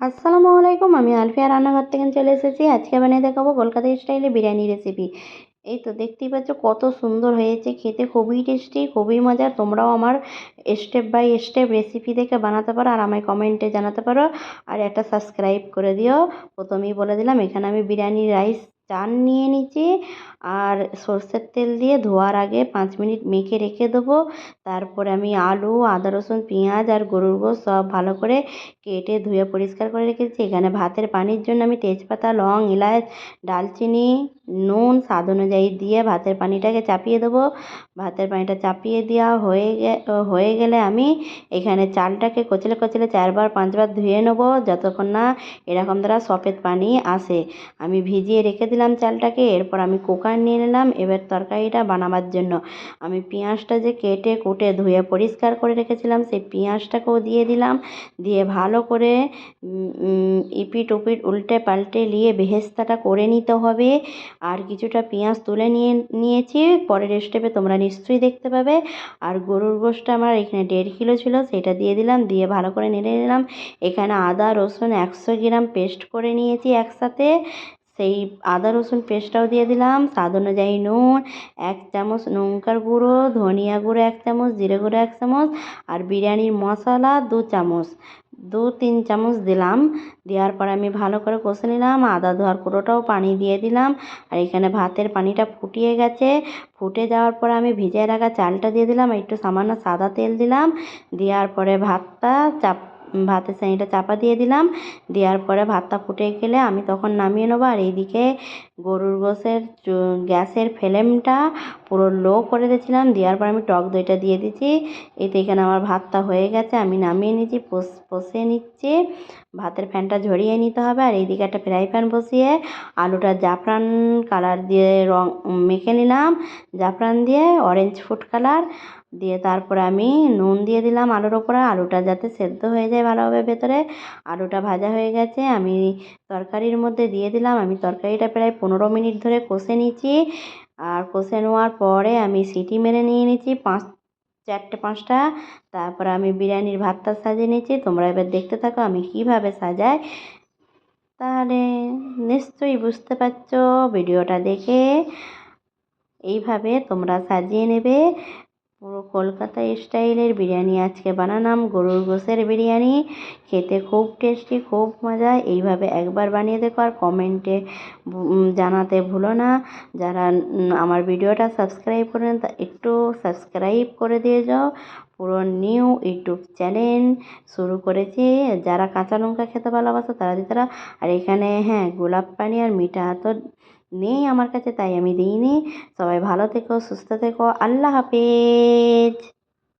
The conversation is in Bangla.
আসসালামু আলাইকুম, আমি আলফিয়া রান্নাঘর থেকে চলে এসেছি। আজকে বানিয়ে দেখাবো কলকাতা স্টাইলে বিরিয়ানি রেসিপি এই তো দেখতেই পাচ্ছ কত সুন্দর হয়েছে, খেতে খুবই টেস্টি খুবই মজা তোমরাও আমার স্টেপ বাই স্টেপ রেসিপি দেখে বানাতে পারো, আর আমায় কমেন্টে জানাতে পারো। আর একটা সাবস্ক্রাইব করে দিও। প্রথমেই বলে দিলাম, এখানে আমি বিরিয়ানি রাইস চান নিয়ে নিচ্ছি আর সর্ষের তেল দিয়ে ধোয়ার আগে পাঁচ মিনিট মেখে রেখে দেবো। তারপর আমি আলু, আদা, রসুন, পেঁয়াজ আর গরুর গোশ সব ভালো করে কেটে ধুয়ে পরিষ্কার করে রেখেছি। এখানে ভাতের পানির জন্য আমি তেজপাতা, লং এলাচ দারচিনি নুন, স্বাদ অনুযায়ী দিয়ে ভাতের পানিটাকে চাপিয়ে দেবো। ভাতের পানিটা চাপিয়ে দেওয়া হয়ে হয়ে গেলে আমি এখানে চালটাকে কচলে কচলে চারবার, পাঁচবার ধুয়ে নেব। যতক্ষণ না এরকম দ্বারা সফেদ পানি আসে। আমি ভিজিয়ে রেখে দিলাম চালটাকে, এরপর আমি কুকার নিয়ে নিলাম। এবার তরকারিটা বানাবার জন্য আমি পেঁয়াজটা যে কেটে কুটে ধুয়ে পরিষ্কার করে রেখেছিলাম, সেই পেঁয়াজটাকেও দিয়ে দিলাম। দিয়ে ভালো করে এপিঠ ওপিঠ উল্টে পাল্টে নিয়ে বেরেস্তাটা করে নিতে হবে। আর কিছুটা পেঁয়াজ তুলে নিয়ে, নিয়েছি। পরের স্টেপে তোমরা নিশ্চয়ই দেখতে পাবে। আর গরুর গোশটা আমার এখানে দেড় কিলো ছিল, সেটা দিয়ে দিলাম, দিয়ে ভালো করে নেড়ে নিলাম। এখানে আদা, রসুন একশো গ্রাম পেস্ট করে নিয়েছি একসাথে। সেই আদা, রসুন পেস্টটাও দিয়ে দিলাম। স্বাদ অনুযায়ী নুন, এক চামচ লঙ্কার গুঁড়ো, ধনিয়া গুঁড়ো এক চামচ, জিরে গুঁড়ো এক চামচ, আর বিরিয়ানির মশলা দু চামচ। দু তিন চামচ দিলাম। দেওয়ার পরে আমি ভালো করে কষে নিলাম। আদা ধোয়ার পুরোটাও পানি দিয়ে দিলাম। আর এখানে ভাতের পানিটা ফুটিয়ে গেছে। ফুটে যাওয়ার পর আমি ভিজিয়ে রাখা চালটা দিয়ে দিলাম। একটু সামান্য সাদা তেল দিলাম। দেওয়ার পরে ভাতটা চাপ ভাতের সাঁড়িটা চাপা দিয়ে দিলাম। দেওয়ার পরে ভাতটা ফুটে গেলে আমি তখন নামিয়ে নেব। আর এইদিকে গরুর গোশের গ্যাসের ফ্লেমটা পুরো লো করে দিয়েছিলাম। দেওয়ার পর আমি টক দইটা দিয়ে দিচ্ছি। এতে এখানে আমার ভাতটা হয়ে গেছে। আমি নামিয়ে নিচ্ছি কষে নিচ্ছি। ভাতের ফ্যানটা ঝরিয়ে নিতে হবে। আর এইদিকে একটা ফ্রাই প্যান বসিয়ে আলুটা জাফরান কালার দিয়ে রং, মেখে নিলাম। জাফরান দিয়ে অরেঞ্জ ফুড কালার। দিয়ে তারপরে আমি নুন দিয়ে দিলাম আলুর ওপরে। আলুটা যাতে সেদ্ধ হয়ে যায় ভালোভাবে ভেতরে। আলুটা ভাজা হয়ে গেছে, আমি তরকারির মধ্যে দিয়ে দিলাম। আমি তরকারিটা প্রায় পনেরো মিনিট ধরে কষে নিচ্ছি। আর কষে নেওয়ার পরে আমি সিটি মেরে নিয়ে নিচ্ছি পাঁচ, চারটে, পাঁচটা। তারপরে আমি বিরিয়ানির ভাতটা সাজিয়ে নিয়েছি তোমরা এবার দেখতে থাকো আমি কীভাবে সাজাই। তাহলে নিশ্চয়ই বুঝতে পারছ ভিডিওটা দেখে। এইভাবে তোমরা সাজিয়ে নেবে। পুরো কলকাতা স্টাইলের বিরিয়ানি, আজকে বানালাম গরুর গোশের বিরিয়ানি। খেতে খুব টেস্টি, খুব মজা। এইভাবে একবার বানিয়ে দেখো আর কমেন্টে জানাতে ভুলো না। যারা আমার ভিডিওটা সাবস্ক্রাইব করেন তা একটু সাবস্ক্রাইব করে দিয়ে যাও। পুরো নিউ ইউটিউব চ্যানেল শুরু করেছি। যারা কাঁচা লঙ্কা খেতে ভালোবাসো, তারা দিতে আর এখানে হ্যাঁ গোলাপ পানি আর মিঠা তো নেই আমার কাছে তাই আমি দিইনি। সবাই ভালো থেকো সুস্থ থেকো। আল্লাহ হাফেজ।